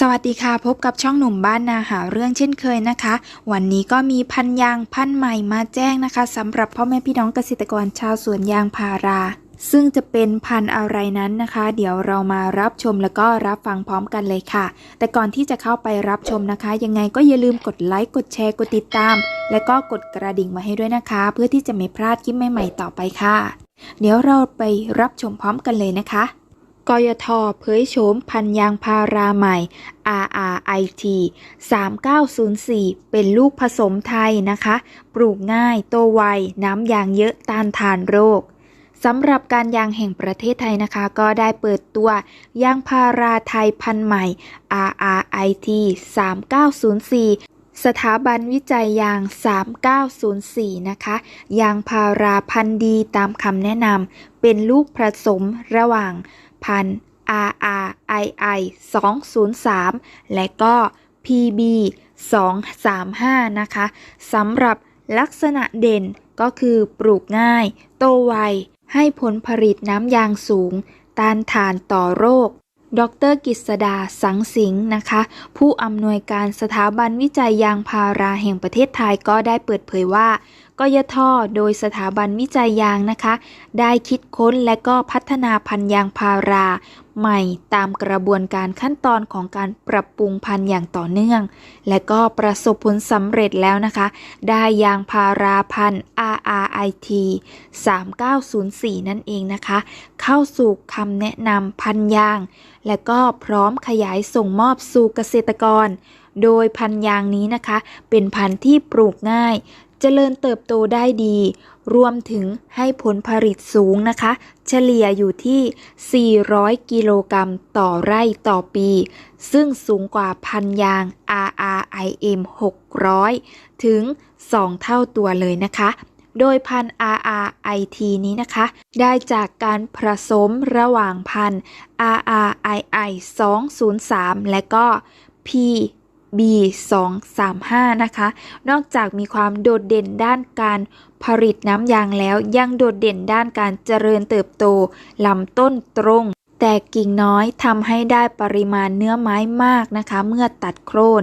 สวัสดีค่ะ พบกับช่องหนุ่มบ้านนาหาเรื่องเช่นเคยนะคะ วันนี้ก็มีพันยางพันใหม่มาแจ้งนะคะสำหรับพ่อแม่พี่น้องเกษตรกรชาวสวนยางพารา ซึ่งจะเป็นพันอะไรนั้นนะคะ เดี๋ยวเรามารับชมแล้วก็รับฟังพร้อมกันเลยค่ะ แต่ก่อนที่จะเข้าไปรับชมนะคะ ยังไงก็อย่าลืมกดไลค์กดแชร์กดติดตาม และก็กดกระดิ่งมาให้ด้วยนะคะ เพื่อที่จะไม่พลาดคลิปใหม่ๆต่อไปค่ะ เดี๋ยวเราไปรับชมพร้อมกันเลยนะคะ กยทเผยโฉมพันยางพาราใหม่ RRIT 3904 เป็นลูกผสมไทยนะคะ ปลูกง่าย โตไว น้ำยางเยอะต้านทานโรคสำหรับการยางแห่งประเทศไทยนะคะ ก็ได้เปิดตัวยางพาราไทยพันธุ์ใหม่ RRIT 3904สถาบันวิจัยยาง 3904 นะคะ ยางพาราพันธุ์ดีตามคำแนะนำ เป็นลูกผสมระหว่าง พันธ์ RRII 203 และก็ PB 235 นะคะสำหรับลักษณะเด่นก็คือปลูกง่าย โตไว ให้ผลผลิตน้ำยางสูง ต้านทานต่อโรค ดรกิษดาสังสิงห์นะคะ ผู้อำนวยการสถาบันวิจัยยางพาราแห่งประเทศไทยก็ได้เปิดเผยว่ากยทโดยสถาบันวิจัยยางนะคะ ได้คิดค้นและก็พัฒนาพันยางพารา ใหม่ตามกระบวนการขั้นตอนของการปรับปรุงพันธุ์อย่างต่อเนื่อง และก็ประสบผลสำเร็จแล้วนะคะ ได้ยางพาราพันธุ์ RRIT 3904 นั่นเองนะคะ เข้าสู่คำแนะนำพันธุ์ยาง และก็พร้อมขยายส่งมอบสู่เกษตรกร โดยพันยางนี้นะคะ เป็นพันธุ์ที่ปลูกง่าย เจริญเติบโตได้ดี รวมถึงให้ผลผลิตสูงนะคะ เฉลี่ยอยู่ที่ 400 กิโลกรัมต่อไร่ต่อปี ซึ่งสูงกว่าพันยาง RRIM 600 ถึง 2 เท่าตัวเลยนะคะโดยพันธุ์ RRIT นี้นะคะ ได้จากการผสมระหว่างพันธุ์ RRII 203 และก็ P B 2 3 5 นะคะ นอกจากมีความโดดเด่นด้านการผลิตน้ำยางแล้วยังโดดเด่นด้านการเจริญเติบโตลำต้นตรง แต่กิ่งน้อยทำให้ได้ปริมาณเนื้อไม้มากนะคะ เมื่อตัดโค่น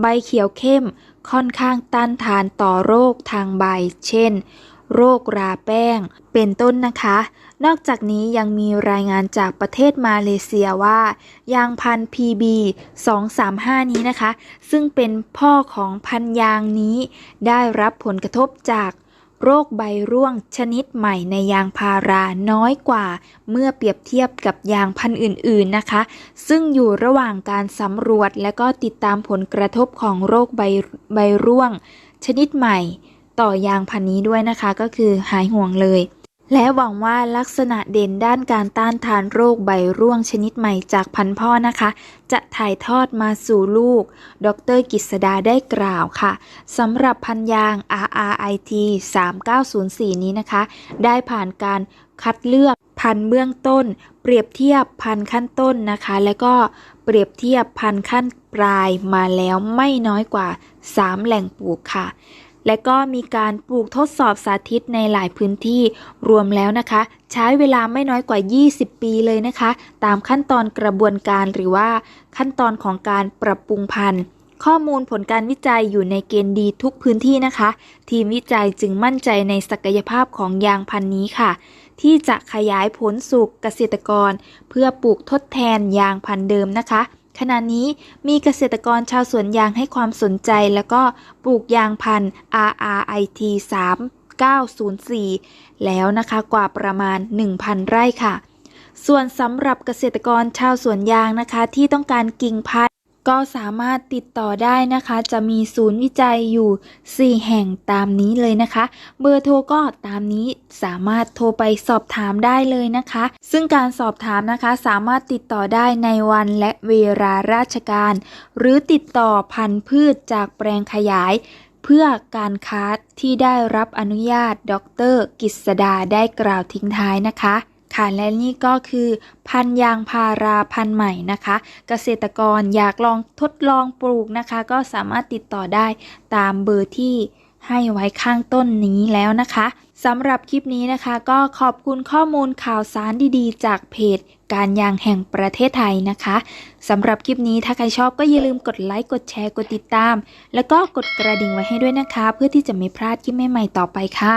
ใบเขียวเข้มค่อนข้างต้านทานต่อโรคทางใบ เช่น โรคราแป้ง เป็นต้นนะคะ นอกจากนี้ยังมีรายงานจากประเทศมาเลเซียว่า ยางพันธุ์ PB 235 นี้นะคะ ซึ่งเป็นพ่อของพันยางนี้ ได้รับผลกระทบจากโรคใบร่วงชนิดใหม่ในยางพาราน้อยกว่า เมื่อเปรียบเทียบกับยางพันธุ์อื่น ๆนะคะ ซึ่งอยู่ระหว่างการสำรวจและก็ติดตามผลกระทบของโรคใบใบร่วง ชนิดใหม่ ต่อยางพันนี้ด้วยนะคะ ก็คือหายห่วงเลย และหวังว่าลักษณะเด่นด้านการต้านทานโรคใบร่วงชนิดใหม่จากพันธุ์พ่อนะคะ จะถ่ายทอดมาสู่ลูก ดรกิษดาได้กล่าวค่ะสำหรับพันยาง RRIT 3904 นี้นะคะ ได้ผ่านการคัดเลือกพันเบื้องต้น เปรียบเทียบพันขั้นต้นนะคะ และก็เปรียบเทียบพันขั้นปลายมาแล้วไม่น้อยกว่า 3 แหล่งปลูกค่ะ และก็มีการปลูกทดสอบสาธิตในหลายพื้นที่รวมแล้วนะคะ ใช้เวลาไม่น้อยกว่า 20 ปีเลยนะคะ ตามขั้นตอนกระบวนการหรือว่าขั้นตอนของการปรับปรุงพันธุ์ข้อมูลผลการวิจัยอยู่ในเกณฑ์ดีทุกพื้นที่นะคะ ทีมวิจัยจึงมั่นใจในศักยภาพของยางพันธุ์นี้ค่ะ ที่จะขยายผลสู่เกษตรกร เพื่อปลูกทดแทนยางพันธุ์เดิมนะคะ ขณะนี้มีเกษตรกรชาวสวนยางให้ความสนใจแล้วก็ปลูกยางพันธุ์ RRIT 3904 แล้วนะคะกว่าประมาณ 1,000 ไร่ค่ะ ส่วนสำหรับเกษตรกรชาวสวนยางนะคะ ที่ต้องการกิ่งพันธุ์ ก็สามารถติดต่อได้นะคะ จะมีศูนย์วิจัยอยู่ 4 แห่งตามนี้เลยนะคะ เบอร์โทรก็ตามนี้สามารถโทรไปสอบถามได้เลยนะคะ ซึ่งการสอบถามนะคะสามารถติดต่อได้ในวันและเวลาราชการ หรือติดต่อพันธุ์พืชจากแปลงขยายเพื่อการค้าที่ได้รับอนุญาต ดร กิษดาได้กล่าวทิ้งท้ายนะคะ ค่ะและนี่ก็คือพันยางพาราพันใหม่นะคะ เกษตรกรอยากลองทดลองปลูกนะคะ ก็สามารถติดต่อได้ตามเบอร์ที่ให้ไว้ข้างต้นนี้แล้วนะคะสำหรับคลิปนี้นะคะ ก็ขอบคุณข้อมูลข่าวสารดีๆ จากเพจการยางแห่งประเทศไทยนะคะสำหรับคลิปนี้ถ้าใครชอบก็อย่าลืมกดไลค์กดแชร์กดติดตาม แล้วก็กดกระดิ่งไว้ให้ด้วยนะคะ เพื่อที่จะไม่พลาดคลิปใหม่ๆต่อไปค่ะ